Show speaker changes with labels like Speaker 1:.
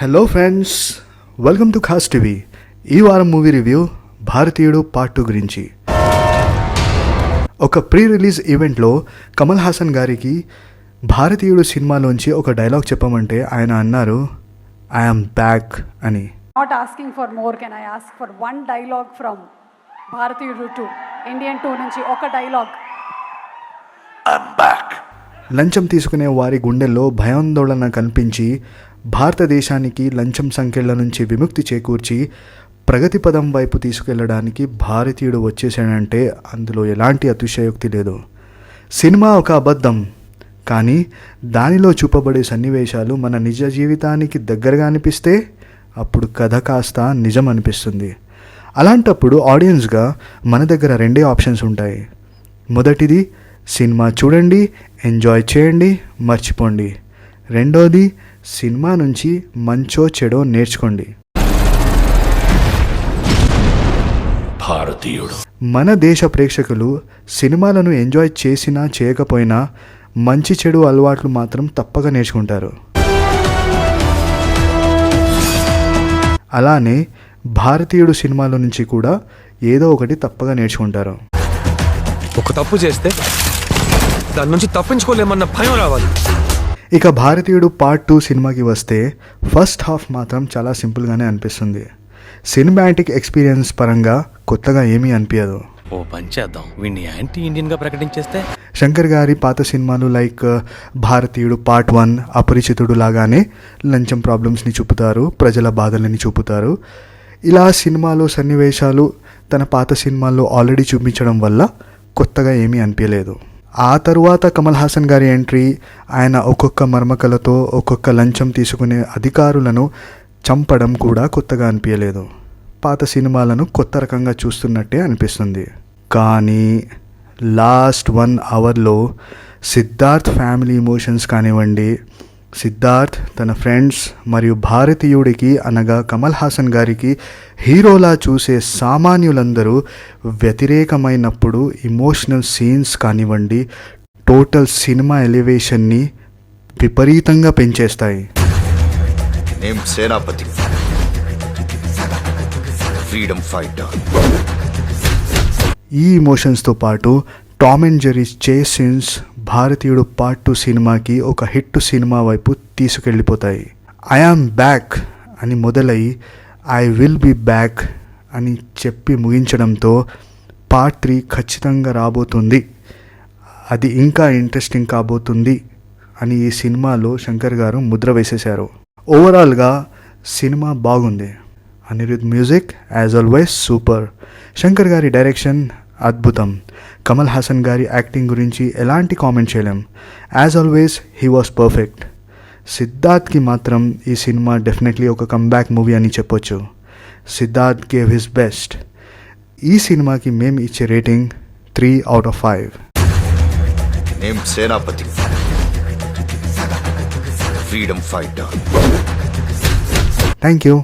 Speaker 1: Hello friends welcome to Khaas TV ఈ వారం movie review Bharateeyudu part two గురించి. ఒక ప్రీ రిలీజ్ ఈవెంట్లో కమల్ హాసన్ గారికి భారతీయుడు సినిమాలోంచి ఒక డైలాగ్ చెప్పమంటే ఆయన అన్నారు ఐఎమ్ బ్యాక్ అని.
Speaker 2: Not asking for more, can I ask for one dialogue from Bharatiyudu 2, Indian 2 నుంచి ఒక డైలాగ్
Speaker 1: లంచం తీసుకునే వారి గుండెల్లో భయాందోళన కల్పించి భారతదేశానికి లంచం సంఖ్యల నుంచి విముక్తి చేకూర్చి ప్రగతి పదం వైపు తీసుకెళ్ళడానికి భారతీయుడు వచ్చేసాడంటే అందులో ఎలాంటి అతిశయోక్తి లేదు. సినిమా ఒక అబద్ధం. కానీ దానిలో చూపబడే సన్నివేశాలు మన నిజ జీవితానికి దగ్గరగా అనిపిస్తే అప్పుడు కథ కాస్త నిజం అనిపిస్తుంది అలాంటప్పుడు ఆడియన్స్గా మన దగ్గర రెండే ఆప్షన్స్ ఉంటాయి. మొదటిది సినిమా చూడండి ఎంజాయ్ చేయండి మర్చిపోండి. రెండోది సినిమా నుంచి మంచో చెడో నేర్చుకోండి.
Speaker 3: భారతీయుడు.
Speaker 1: మన దేశ ప్రేక్షకులు సినిమాలను ఎంజాయ్ చేసినా చేయకపోయినా మంచి చెడు అలవాట్లు మాత్రం తప్పక నేర్చుకుంటారు. అలానే భారతీయుడు సినిమాల నుంచి కూడా ఏదో ఒకటి తప్పగా నేర్చుకుంటారు.
Speaker 4: ఒక తప్పు చేస్తే దాని నుంచి తప్పించుకోలేమన్న భయం రావాలి.
Speaker 1: ఇక భారతీయుడు పార్ట్ టూ సినిమాకి వస్తే ఫస్ట్ హాఫ్ మాత్రం చాలా సింపుల్గానే అనిపిస్తుంది. సినిమాటిక్ ఎక్స్పీరియన్స్ పరంగా కొత్తగా ఏమీ అనిపించదు
Speaker 3: ఓ పని చేద్దాం. వీడిని యాంటీ ఇండియన్గా ప్రకటించేస్తే?
Speaker 1: శంకర్ గారి పాత సినిమాలు లైక్ భారతీయుడు పార్ట్ వన్ అపరిచితుడు లాగానే లంచం ప్రాబ్లమ్స్ని చూపుతారు ప్రజల బాధలని చూపుతారు. ఇలా సినిమాలు సన్నివేశాలు తన పాత సినిమాల్లో ఆల్రెడీ చూపించడం వల్ల కొత్తగా ఏమీ అనిపించలేదు ఆ తరువాత కమల్ హాసన్ గారి ఎంట్రీ ఆయన ఒక్కొక్క మర్మకలతో ఒక్కొక్క లంచం తీసుకునే అధికారులను చంపడం కూడా కొత్తగా అనిపించలేదు పాత సినిమాలను కొత్త రకంగా చూస్తున్నట్టే అనిపిస్తుంది. కానీ లాస్ట్ వన్ అవర్లో సిద్ధార్థ్ ఫ్యామిలీ ఇమోషన్స్ కానివ్వండి సిద్ధార్థ్ తన ఫ్రెండ్స్ మరియు భారతీయుడికి అనగా కమల్ హాసన్ గారికి హీరోలా చూసే సామాన్యులందరూ వ్యతిరేకమైనప్పుడు ఇమోషనల్ సీన్స్ కానివ్వండి టోటల్ సినిమా ఎలివేషన్ని విపరీతంగా పెంచేస్తాయి.
Speaker 5: సేనాపతి. ఫ్రీడమ్ ఫైటర్
Speaker 1: ఈ ఇమోషన్స్తో పాటు టామ్ అండ్ జెరీస్ చే సీన్స్ భారతీయుడు పార్ట్ టూ సినిమాకి ఒక హిట్ సినిమా వైపు తీసుకెళ్ళిపోతాయి. ఐ బ్యాక్ అని మొదలై ఐ విల్ బి బ్యాక్ అని చెప్పి ముగించడంతో పార్ట్ త్రీ ఖచ్చితంగా రాబోతుంది. అది ఇంకా ఇంట్రెస్టింగ్ కాబోతుంది అని ఈ సినిమాలో శంకర్ గారు ముద్ర వేసేశారు. ఓవరాల్గా సినిమా బాగుంది. Anirudh music as always super Shankar గారి డైరెక్షన్ అద్భుతం. కమల్ హాసన్ గారి యాక్టింగ్ గురించి ఎలాంటి కామెంట్ చేయలేం. As always he was perfect. సిద్ధార్థ్కి మాత్రం ఈ సినిమా డెఫినెట్లీ ఒక కంబ్యాక్ మూవీ అని చెప్పొచ్చు. సిద్ధార్థ్ గేవ్ హిస్ బెస్ట్ ఈ సినిమాకి మేము ఇచ్చే rating three out of five.
Speaker 5: Name Senapathi. Freedom fighter.
Speaker 1: Thank you